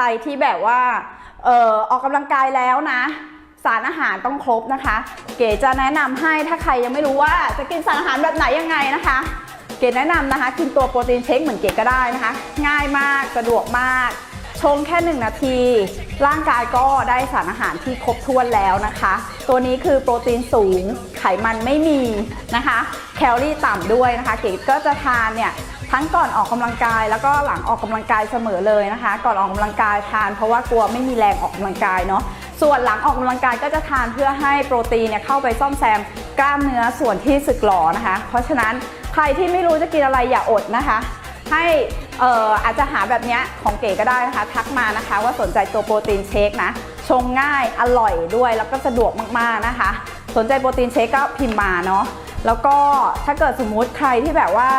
รที่แบบว่าเออออกกำลังกายแล้วนะ สารอาหารต้องครบนะคะ เก๋จะแนะนำให้ถ้าใครยังไม่รู้ว่าจะกินสารอาหารแบบไหนยังไงนะคะ เก๋แนะนำนะคะกินตัวโปรตีนเชคเหมือนเก๋ก็ได้นะคะ ง่ายมากสะดวกมากชงแค่ 1 นาที ร่างกายก็ได้สารอาหารที่ครบถ้วนแล้วนะคะ ตัวนี้คือโปรตีนสูงไขมันไม่มีนะคะ แคลอรี่ต่ำด้วยนะคะ เก๋ก็จะทานเนี่ย ทั้งก่อนออกกำลังกายแล้วก็หลังออกกำลังกายเสมอเลยนะคะ ก่อนออกกำลังกายทานเพราะว่ากลัวไม่มีแรงออกกำลังกายเนาะส่วนหลังออกกำลังกายก็จะทานเพื่อให้โปรตีนเนี่ยเข้าไปซ่อมแซมกล้ามเนื้อส่วนที่สึกหรอนะคะ เพราะฉะนั้นใครที่ไม่รู้จะกินอะไรอย่าอดนะคะ ให้อออาจจะหาแบบนี้ของเก๋ก็ได้นะคะ ทักมานะคะ ว่าสนใจตัวโปรตีนเชคนะ ชงง่ายอร่อยด้วยแล้วก็สะดวกมากๆนะคะ สนใจโปรตีนเชคก็พิมพ์มาเนาะแล้วก็ถ้าเกิดสมมุติใครที่แบบว่า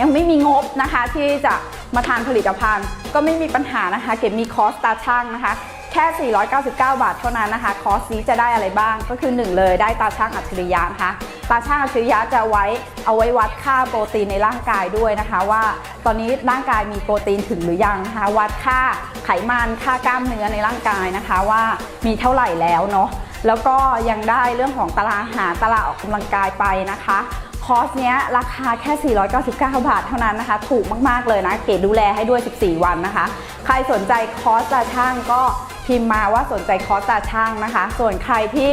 ยังไม่มีงบนะคะที่จะมาทานผลิตภัณฑ์ ก็ไม่มีปัญหานะคะ เก็บมีคอสตาช่างนะคะ แค่ 499 บาทเท่านั้นนะคะ คอสนี้จะได้อะไรบ้าง ก็คือ 1 เลยได้ตาช่างอัจฉริยะนะคะ ตาช่างอัจฉริยะจะไว้เอาไว้วัดค่าโปรตีนในร่างกายด้วยนะคะ ว่าตอนนี้ร่างกายมีโปรตีนถึงหรือยังนะคะ วัดค่าไขมันค่ากล้ามเนื้อในร่างกายนะคะ ว่ามีเท่าไหร่แล้วเนาะแล้วก็ยังได้เรื่องของตารางอาหารตารางออกกำลังกายไปนะคะ คอร์สเนี้ยราคาแค่ 499 บาทเท่านั้นนะคะ ถูกมาก ๆ เลยนะ เก๋ดูแลให้ด้วย 14 วันนะคะ ใครสนใจคอร์สตาช่างก็พิมพ์มาว่าสนใจคอร์สตาช่างนะคะ ส่วนใครที่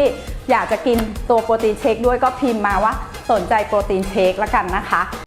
อยากจะกินตัวโปรตีนเชคด้วยก็พิมพ์มาว่าสนใจโปรตีนเชคละกันนะคะ